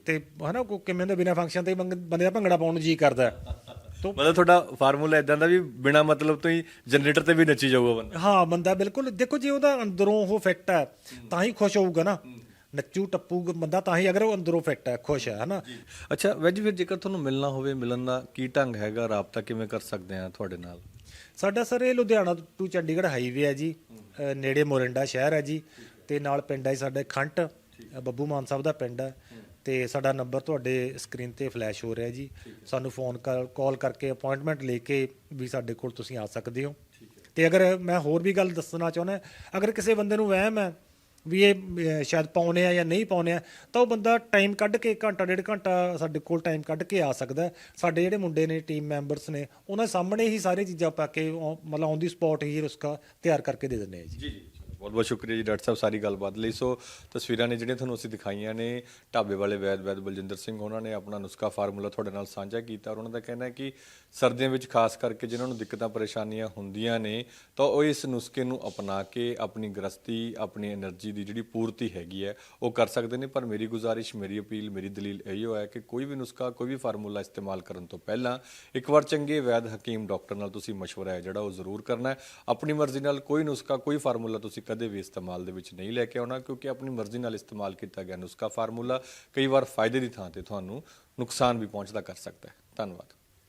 ਤੇ ਹਨਾ ਕੋ ਕਿਵੇਂ ਦਾ ਬਿਨਾ ਫੰਕਸ਼ਨ ਤੇ ਬੰਦੇ ਦਾ ਭੰਗੜਾ ਪਾਉਣ ਨੂੰ ਜੀ ਕਰਦਾ ਤੋ ਮਤਲਬ ਤੁਹਾਡਾ ਫਾਰਮੂਲਾ ਇਦਾਂ ਦਾ ਵੀ ਬਿਨਾ ਮਤਲਬ ਤੋਂ ਹੀ ਜਨਰੇਟਰ ਤੇ ਵੀ ਨੱਚੀ ਜਾਊਗਾ ਬੰਦਾ। ਹਾਂ ਬੰਦਾ ਬਿਲਕੁਲ ਦੇਖੋ ਜੇ ਉਹਦਾ ਅੰਦਰੋਂ ਉਹ ਫਿੱਟ ਹੈ ਤਾਂ ਹੀ ਖੁਸ਼ ਹੋਊਗਾ ਨਾ। ਨੱਚੂ ਟੱਪੂ ਬੰਦਾ ਤਾਂ ਹੀ ਅਗਰ ਉਹ ਅੰਦਰੋਂ ਫਿੱਟ ਹੈ ਖੁਸ਼ ਹੈ ਹਨਾ। ਅੱਛਾ ਵੈਜ ਫਿਰ ਜੇਕਰ ਤੁਹਾਨੂੰ ਮਿਲਣਾ ਹੋਵੇ ਮਿਲਣ ਦਾ ਕੀ ਢੰਗ ਹੈਗਾ ਰਾਬਤਾ ਕਿਵੇਂ ਕਰ ਸਕਦੇ ਆ ਤੁਹਾਡੇ ਨਾਲ? ਸਾਡਾ ਸਰ ਇਹ ਲੁਧਿਆਣਾ ਟੂ ਚੰਡੀਗੜ੍ਹ ਹਾਈਵੇ ਹੈ ਜੀ। ਨੇੜੇ ਮੋਰਿੰਡਾ ਸ਼ਹਿਰ ਹੈ ਜੀ। ਤੇ ਨਾਲ ਪਿੰਡ ਹੈ ਸਾਡੇ ਖੰਟ ਬੱਬੂ ਮਾਨ ਸਾਹਿਬ ਦਾ ਪਿੰਡ ਹੈ। ਤੇ ਸਾਡਾ ਨੰਬਰ ਤੁਹਾਡੇ ਸਕਰੀਨ ਤੇ ਫਲੈਸ਼ ਹੋ ਰਿਹਾ ਜੀ। ਸਾਨੂੰ ਫੋਨ ਕਾਲ ਕਰਕੇ ਅਪਾਇੰਟਮੈਂਟ ਲੈ ਕੇ ਵੀ ਸਾਡੇ ਕੋਲ ਤੁਸੀਂ ਆ ਸਕਦੇ ਹੋ। ਤੇ ਅਗਰ ਮੈਂ ਹੋਰ ਵੀ ਗੱਲ ਦੱਸਣਾ ਚਾਹੁੰਦਾ ਅਗਰ ਕਿਸੇ ਬੰਦੇ ਨੂੰ ਵਹਿਮ ਹੈ ਵੀ ਇਹ ਸ਼ਾਇਦ ਪਾਉਣੇ ਆ ਜਾਂ ਨਹੀਂ ਪਾਉਣੇ ਆ ਤਾਂ ਉਹ ਬੰਦਾ ਟਾਈਮ ਕੱਢ ਕੇ ਘੰਟਾ ਡੇਢ ਘੰਟਾ ਸਾਡੇ ਕੋਲ ਟਾਈਮ ਕੱਢ ਕੇ ਆ ਸਕਦਾ। ਸਾਡੇ ਜਿਹੜੇ ਮੁੰਡੇ ਨੇ ਟੀਮ ਮੈਂਬਰਸ ਨੇ ਉਹਨਾਂ ਸਾਹਮਣੇ ਹੀ ਸਾਰੀ ਚੀਜ਼ਾਂ ਪਾ ਕੇ ਮਤਲਬ ਔਨ ਦੀ ਸਪੌਟ ਹੀ ਉਸਕਾ ਤਿਆਰ ਕਰਕੇ ਦੇ ਦਿੰਦੇ ਆ ਜੀ ਜੀ ਜੀ। ਬਹੁਤ ਬਹੁਤ ਸ਼ੁਕਰੀਆ ਜੀ ਡਾਕਟਰ ਸਾਹਿਬ ਸਾਰੀ ਗੱਲਬਾਤ ਲਈ। ਸੋ ਤਸਵੀਰਾਂ ਨੇ ਜਿਹੜੀਆਂ ਤੁਹਾਨੂੰ ਅਸੀਂ ਦਿਖਾਈਆਂ ਨੇ, ਢਾਬੇ ਵਾਲੇ ਵੈਦ ਵੈਦ ਬਲਜਿੰਦਰ ਸਿੰਘ ਉਹਨਾਂ ਨੇ ਆਪਣਾ ਨੁਸਖਾ ਫਾਰਮੂਲਾ ਤੁਹਾਡੇ ਨਾਲ ਸਾਂਝਾ ਕੀਤਾ ਔਰ ਉਹਨਾਂ ਦਾ ਕਹਿਣਾ ਹੈ ਕਿ ਸਰਦੀਆਂ ਵਿੱਚ ਖਾਸ ਕਰਕੇ ਜਿਨ੍ਹਾਂ ਨੂੰ ਦਿੱਕਤਾਂ ਪਰੇਸ਼ਾਨੀਆਂ ਹੁੰਦੀਆਂ ਨੇ, ਤਾਂ ਉਹ ਇਸ ਨੁਸਖੇ ਨੂੰ ਅਪਣਾ ਕੇ ਆਪਣੀ ਗ੍ਰਸਤੀ ਆਪਣੀ એનર્ਜੀ ਦੀ ਜਿਹੜੀ ਪੂਰਤੀ ਹੈਗੀ ਹੈ, ਉਹ ਕਰ ਸਕਦੇ ਨੇ। ਪਰ ਮੇਰੀ ਗੁਜ਼ਾਰਿਸ਼, ਮੇਰੀ ਅਪੀਲ, ਮੇਰੀ ਦਲੀਲ ਇਹੋ ਹੈ ਕਿ ਕੋਈ ਵੀ ਨੁਸਖਾ, ਕੋਈ ਵੀ ਫਾਰਮੂਲਾ ਇਸਤੇਮਾਲ ਕਰਨ ਤੋਂ ਪਹਿਲਾਂ ਇੱਕ ਵਾਰ ਚੰਗੇ ਵੈਦ ਹਕੀਮ ਡਾਕਟਰ ਨਾਲ ਤੁਸੀਂ ਮਸ਼ਵਰਾ ਹੈ ਜਿਹੜਾ ਉਹ ਜ਼ਰੂਰ ਕਰਨਾ ਹੈ। ਆਪਣੀ ਮਰਜ਼ੀ ਨਾਲ ਕੋਈ ਨੁਸਖਾ, ਕੋਈ ਫਾਰਮੂਲਾ ਤੁਸੀਂ ਕਦੇ ਵੀ ਇਸਤੇਮਾਲ ਦੇ ਵਿੱਚ ਨਹੀਂ ਲੈ ਕੇ ਆਉਣਾ, ਕਿਉਂਕਿ ਆਪਣੀ ਮਰਜ਼ੀ ਨਾਲ ਇਸਤੇਮਾਲ ਕੀਤਾ ਗਿਆ ਨੁਸਖਾ ਫਾਰਮੂਲਾ ਕਈ ਵਾਰ ਫਾਇਦੇ ਦੀ ਥਾਂ ਤੇ ਤੁਹਾਨੂੰ ਨੁਕਸਾਨ ਵੀ ਪਹੁੰਚਦਾ ਕਰ ਸਕਦਾ ਹੈ। ਧੰਨਵਾਦ।